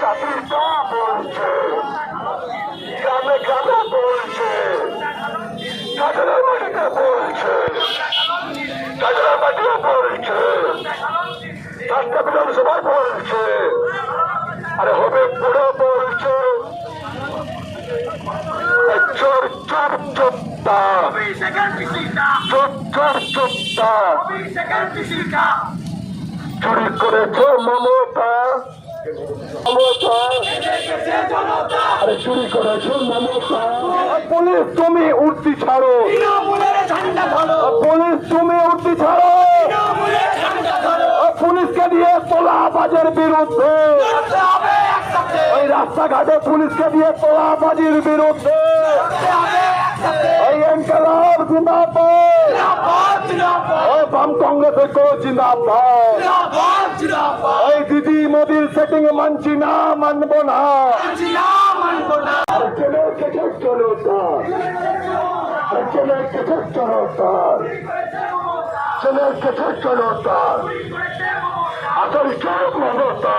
চাকরিটা বলছে চোর চোর, চোরটা। চোর চোর চোরটা। চুরি করেছে মমতা। মমতা। আরে চুরি করেছে মমতা। পুলিশ, তুমি উঠতি ছাড়ো। পুলিশ, তুমি উঠতি ছাড়ো। পুলিশকে দিয়ে তোলা বাজের বিরুদ্ধে। ওই রাস্তাঘাটে পুলিশকে দিয়ে তোলা বাজির বিরুদ্ধে। ওই এনকালাব জিন্দাবাদ। ওই বাম কংগ্রেস ঐক্য জিন্দাবাদ। ওই দিদি মোদির সেটিং মানছি না মানবো না। আরে চলো কেটে চলো তার চলো কেটে চলো তার চলো কেটে চলো তার আসল চোখ মমতা